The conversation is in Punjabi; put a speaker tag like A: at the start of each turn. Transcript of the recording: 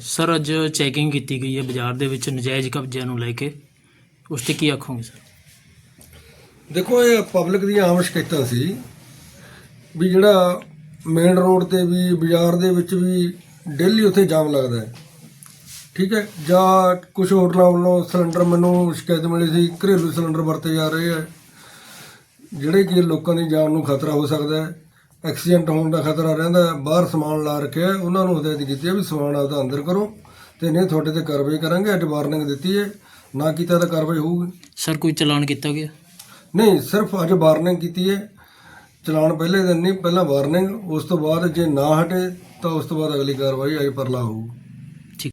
A: ਸਰ ਅੱਜ ਚੈਕਿੰਗ ਕੀਤੀ ਗਈ ਹੈ ਬਾਜ਼ਾਰ ਦੇ ਵਿੱਚ ਨਜਾਇਜ਼ ਕਬਜ਼ਿਆਂ ਨੂੰ ਲੈ ਕੇ। ਉਸ ਤੇ ਕੀ ਆਖੋਗੇ ਸਰ
B: ਦੇਖੋ, ਇਹ ਪਬਲਿਕ ਦੀਆਂ ਆਮ ਸ਼ਿਕਾਇਤਾਂ ਸੀ ਵੀ ਜਿਹੜਾ ਮੇਨ ਰੋਡ ਤੇ ਵੀ ਬਾਜ਼ਾਰ ਦੇ ਵਿੱਚ ਵੀ ਡੇਲੀ ਉੱਥੇ ਜਾਮ ਲੱਗਦਾ ਹੈ। ਠੀਕ ਹੈ, ਜਾਂ ਕੁਝ ਹੋਟਲਾਂ ਵੱਲੋਂ ਸਿਲੰਡਰ ਮੈਨੂੰ ਸ਼ਿਕਾਇਤ ਮਿਲੀ ਸੀ, ਘਰੇਲੂ ਸਿਲੰਡਰ ਵਰਤੇ ਜਾ ਰਹੇ ਹੈ। ਜਿਹੜੇ ਕਿ ਲੋਕਾਂ ਦੀ ਜਾਨ ਨੂੰ ਖਤਰਾ ਹੋ ਸਕਦਾ ਹੈ। ਐਕਸੀਡੈਂਟ ਹੋਣ ਦਾ ਖਤਰਾ ਰਹਿੰਦਾ ਹੈ ਬਾਹਰ ਸਮਾਨ ਲਾ ਰੱਖਿਆ ਹੈ, ਉਹਨਾਂ ਨੂੰ ਹਦਾਇਤ ਕੀਤੀ ਹੈ ਵੀ ਸਮਾਨ ਆਪਦਾ ਅੰਦਰ ਕਰੋ ਤੇ ਨਹੀਂ ਤੁਹਾਡੇ ਤੇ ਕਾਰਵਾਈ ਕਰਾਂਗੇ ਅੱਜ ਵਾਰਨਿੰਗ ਦਿੱਤੀ ਹੈ ਨਾ ਕੀਤਾ ਤਾਂ ਕਾਰਵਾਈ ਹੋਊਗੀ।
A: ਸਰ ਕੋਈ ਚਲਾਨ ਕੀਤਾ ਗਿਆ?
B: ਨਹੀਂ ਸਿਰਫ ਅੱਜ ਵਾਰਨਿੰਗ ਕੀਤੀ ਹੈ ਚਲਾਨ ਪਹਿਲੇ ਦਿਨ ਨਹੀਂ ਪਹਿਲਾਂ ਵਾਰਨਿੰਗ ਉਸ ਤੋਂ ਬਾਅਦ ਜੇ ਨਾ ਹਟੇ ਤਾਂ ਉਸ ਤੋਂ ਬਾਅਦ ਅਗਲੀ ਕਾਰਵਾਈ ਅੱਜ ਪਰਲਾ ਹੋਊ